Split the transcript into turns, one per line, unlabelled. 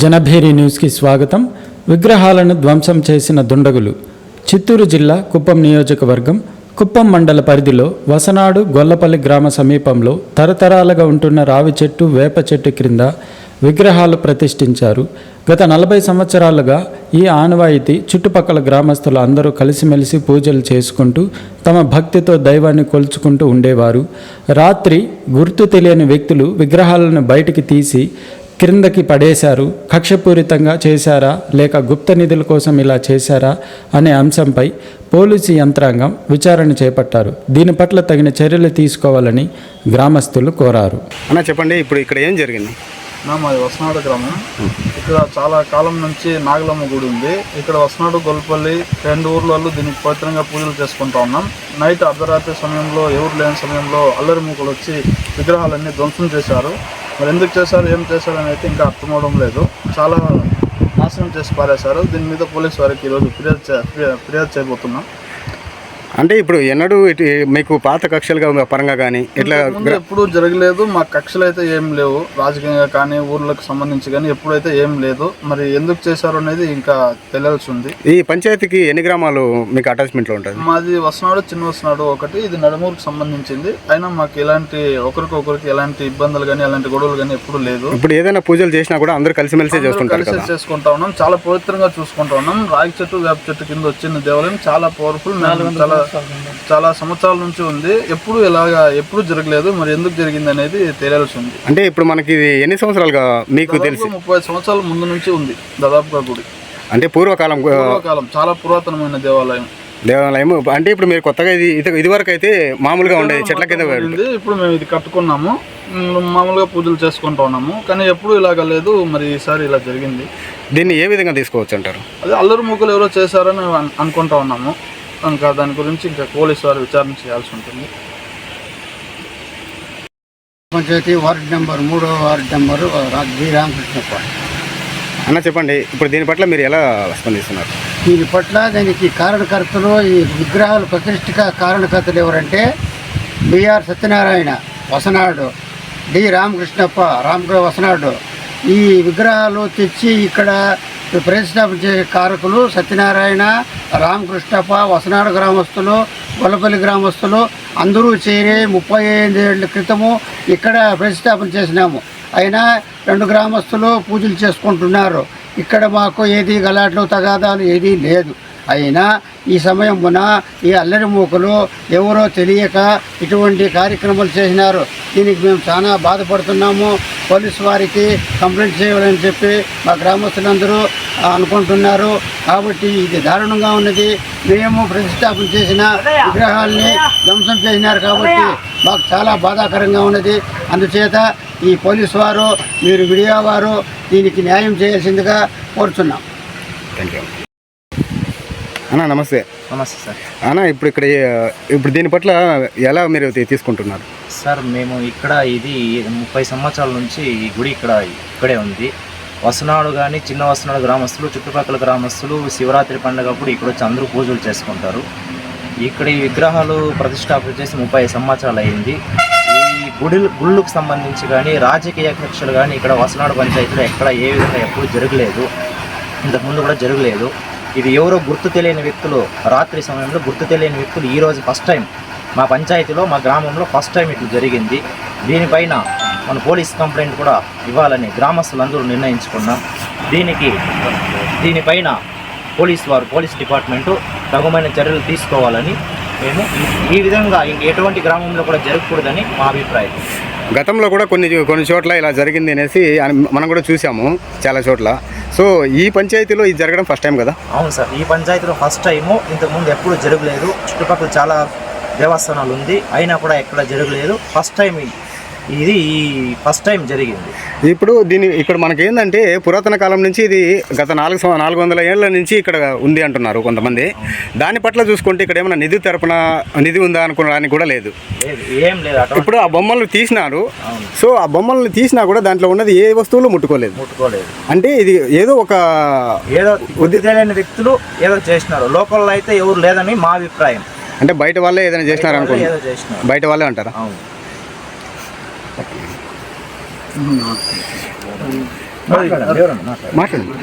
జనభేరి న్యూస్కి స్వాగతం. విగ్రహాలను ధ్వంసం చేసిన దుండగులు. చిత్తూరు జిల్లా కుప్పం నియోజకవర్గం కుప్పం మండల పరిధిలో వసనాడు గొల్లపల్లి గ్రామ సమీపంలో తరతరాలుగా ఉంటున్న రావి చెట్టు వేప చెట్టు క్రింద విగ్రహాలు ప్రతిష్ఠించారు. గత నలభై సంవత్సరాలుగా ఈ ఆనవాయితీ చుట్టుపక్కల గ్రామస్తులు అందరూ కలిసిమెలిసి పూజలు చేసుకుంటూ తమ భక్తితో దైవాన్ని కొలుచుకుంటూ ఉండేవారు. రాత్రి గుర్తు తెలియని వ్యక్తులు విగ్రహాలను బయటికి తీసి క్రిందకి పడేశారు కక్షపూరితంగా చేశారా లేక గుప్త నిధుల కోసం ఇలా చేశారా అనే అంశంపై పోలీసు యంత్రాంగం విచారణ చేపట్టారు. దీని పట్ల తగిన చర్యలు తీసుకోవాలని గ్రామస్తులు కోరారు.
అన్న చెప్పండి ఇప్పుడు ఇక్కడ ఏం జరిగింది?
నా మాది వసనాడు గ్రామం. ఇక్కడ చాలా కాలం నుంచి నాగలమ్మ గుడి ఉంది. ఇక్కడ వసనాడు గొల్పల్లి రెండు ఊర్లలో దీనికి పవిత్రంగా పూజలు చేసుకుంటా ఉన్నాం. నైట్ అర్ధరాత్రి సమయంలో ఎవరు లేని సమయంలో అల్లరి మూకలు వచ్చి విగ్రహాలన్నీ ధ్వంసం చేశారు. మరి ఎందుకు చేశారు ఏం చేశారు అని అయితే ఇంకా అర్థమవడం లేదు. చాలా నాశనం చేసి పారేశారు. దీని మీద పోలీస్ వారికి ఈరోజు ఫిర్యాదు చే- ఫిర్యాదు చేయబోతున్నాం.
అంటే ఇప్పుడు ఎన్నడూ ఇటు మీకు పాత కక్షలుగా పరంగా కానీ ఇట్లా
ఎప్పుడూ జరగలేదు. మా కక్షలు అయితే ఏం లేవు. రాజకీయంగా కానీ ఊర్లకు సంబంధించి కానీ ఎప్పుడైతే ఏం లేదు. మరి ఎందుకు చేశారు అనేది ఇంకా తెలియాల్సి ఉంది
ఈ పంచాయతీకి ఎన్ని గ్రామాలు మీకు అటాచ్మెంట్లో ఉంటుంది
మాది వసనాడు చిన్న వసనాడు ఒకటి. ఇది నడుమూరుకు సంబంధించింది. అయినా మాకు ఎలాంటి ఒకరికొకరికి ఎలాంటి ఇబ్బందులు కానీ ఎలాంటి గొడవలు కానీ ఎప్పుడూ లేదు.
ఇప్పుడు ఏదైనా పూజలు చేసినా కూడా అందరూ కలిసిమెలిసి చేస్తుంటారు
కలిసి
కదా?
చేసుకుంటా ఉన్నాం. చాలా పవిత్రంగా చూసుకుంటా ఉన్నాం. రాగి చెట్టు వేప చెట్టు కింద వచ్చిన దేవాలయం. చాలా పవర్ఫుల్ చాలా చాలా సంవత్సరాల నుంచి ఉంది. ఎప్పుడు ఇలాగా ఎప్పుడు జరగలేదు మరి ఎందుకు జరిగింది అనేది తెలియాల్సి ఉంది.
అంటే ఇప్పుడు మనకి ఇది ఎన్ని సంవత్సరాలుగా మీకు తెలిసి?
ముప్పై సంవత్సరాల ముందు నుంచి ఉంది దాదాపుగా గుడి.
అంటే పూర్వకాలం
పూర్వకాలం చాలా పురాతనమైన దేవాలయం.
దేవాలయం అంటే ఇప్పుడు మీరు కొత్తగా ఇది ఇది ఇదివరకు అయితే మామూలుగా ఉండేది చెట్ల కింద
ఇప్పుడు మేము ఇది కట్టుకున్నాము. మామూలుగా పూజలు చేసుకుంటా ఉన్నాము. కానీ ఎప్పుడు ఇలాగ లేదు. మరి ఈసారి ఇలా జరిగింది.
దీన్ని ఏ విధంగా తీసుకోవచ్చు అంటారు?
అదే అల్లరి మూకలు ఎవరో చేశారని అన్- అనుకుంటా ఉన్నాము. ఇంకా దాని గురించి ఇంకా పోలీసు వారు విచారణ చేయాల్సి ఉంటుంది.
పంచాయతీ వార్డు నెంబర్ మూడో వార్డు నెంబరు బి రామకృష్ణప్ప
అన్న చెప్పండి. ఇప్పుడు దీని పట్ల మీరు ఎలా స్పందిస్తున్నారు?
దీని పట్ల దానికి కారణకర్తలు ఈ విగ్రహాలు ప్రతిష్ఠిక కారణకర్తలు ఎవరంటే B R Satyanarayana Vasanadu D. Ramakrishnappa Ramakrishna Vasanadu. ఈ విగ్రహాలు తెచ్చి ఇక్కడ ప్రతిష్టాపన కారకులు సత్యనారాయణ రామకృష్ణప్ప వసనాడు గ్రామస్తులు గొల్లపల్లి గ్రామస్తులు అందరూ చేరి ముప్పై ఐదు ఏళ్ళ క్రితము ఇక్కడ ప్రతిష్టాపన చేసినాము. అయినా రెండు గ్రామస్తులు పూజలు చేసుకుంటున్నారు. ఇక్కడ మాకు ఏది గలాట్లు తగాదాలు ఏదీ లేదు. అయినా ఈ సమయమున ఈ అల్లరి మూకలు ఎవరో తెలియక ఇటువంటి కార్యక్రమాలు చేసినారు. దీనికి మేము చాలా బాధపడుతున్నాము. పోలీసు వారికి కంప్లైంట్ చేయాలని చెప్పి మా గ్రామస్తులందరూ అనుకుంటున్నారు. కాబట్టి ఇది దారుణంగా ఉన్నది. మేము ప్రతిష్టాపన చేసిన విగ్రహాల్ని ధ్వంసం చేసినారు కాబట్టి మాకు చాలా బాధాకరంగా ఉన్నది. అందుచేత ఈ పోలీసు వారు మీరు మీడియా వారు దీనికి న్యాయం చేయాల్సిందిగా కోరుతున్నాం.
థ్యాంక్ యూ అన్న నమస్తే.
నమస్తే సార్.
అన్న ఇప్పుడు ఇక్కడ ఇప్పుడు దీని పట్ల ఎలా మీరు తీసుకుంటున్నారు?
సార్ మేము ఇక్కడ ఇది ముప్పై సంవత్సరాల నుంచి ఈ గుడి ఇక్కడ ఇక్కడే ఉంది. వసనాడు కానీ చిన్న వసనాడు గ్రామస్తులు చుట్టుపక్కల గ్రామస్తులు శివరాత్రి పండుగప్పుడు ఇక్కడ వచ్చి అందరూ పూజలు చేసుకుంటారు. ఇక్కడ ఈ విగ్రహాలు ప్రతిష్టాపన చేసి ముప్పై సంవత్సరాలు అయింది. ఈ గుడి గుళ్ళకు సంబంధించి కానీ రాజకీయ కక్షలు కానీ ఇక్కడ వసనాడు పంచాయతీలో ఎక్కడ ఏ విధంగా ఎప్పుడు జరగలేదు. ఇంతకుముందు కూడా జరగలేదు. ఇది ఎవరో గుర్తు తెలియని వ్యక్తులు రాత్రి సమయంలో గుర్తు తెలియని వ్యక్తులు ఈరోజు ఫస్ట్ టైం మా పంచాయతీలో మా గ్రామంలో ఫస్ట్ టైం ఇట్లా జరిగింది. దీనిపైన మన పోలీస్ కంప్లైంట్ కూడా ఇవ్వాలని గ్రామస్తులందరూ నిర్ణయించుకున్నాం. దీనికి దీనిపైన పోలీస్ వారు పోలీస్ డిపార్ట్మెంటు తగుమైన చర్యలు తీసుకోవాలని మేము ఈ- విధంగా ఇంక ఎటువంటి గ్రామంలో కూడా జరగకూడదని మా అభిప్రాయం.
గతంలో కూడా కొన్ని కొన్ని చోట్ల ఇలా జరిగింది అనేసి మనం కూడా చూసాము చాలా చోట్ల. సో ఈ పంచాయతీలో ఇది జరగడం ఫస్ట్ టైం కదా?
అవును సార్ ఈ పంచాయతీలో ఫస్ట్ టైము ఇంతకుముందు ఎప్పుడు జరగలేదు. చుట్టుపక్కల చాలా దేవస్థానాలు ఉంది. అయినా కూడా ఎక్కడ జరగలేదు. ఫస్ట్ టైం ఇది ఫస్ట్ టైం జరిగింది.
ఇప్పుడు దీని ఇక్కడ మనకి ఏంటంటే పురాతన కాలం నుంచి ఇది గత నాలుగు నాలుగు వందల ఏళ్ళ నుంచి ఇక్కడ ఉంది అంటున్నారు కొంతమంది. దాని పట్ల చూసుకుంటే ఇక్కడ ఏమైనా నిధి తరపున నిధి ఉందా అనుకోవడానికి కూడా లేదు.
ఏం లేదు
ఇప్పుడు ఆ బొమ్మలు తీసినారు. సో ఆ బొమ్మల్ని తీసినా కూడా దాంట్లో ఉన్నది ఏ వస్తువులు ముట్టుకోలేదు.
ముట్టుకోలేదు.
అంటే ఇది ఏదో ఒక
ఏదో తెలియని వ్యక్తులు ఏదో చేసినారు. లోకల్లో అయితే ఎవరు లేదని మా అభిప్రాయం.
అంటే బయట వాళ్ళే ఏదైనా చేసినారు. అనుకోండి బయట వాళ్ళే అంటారా?
అవును.
మాట్లాడండి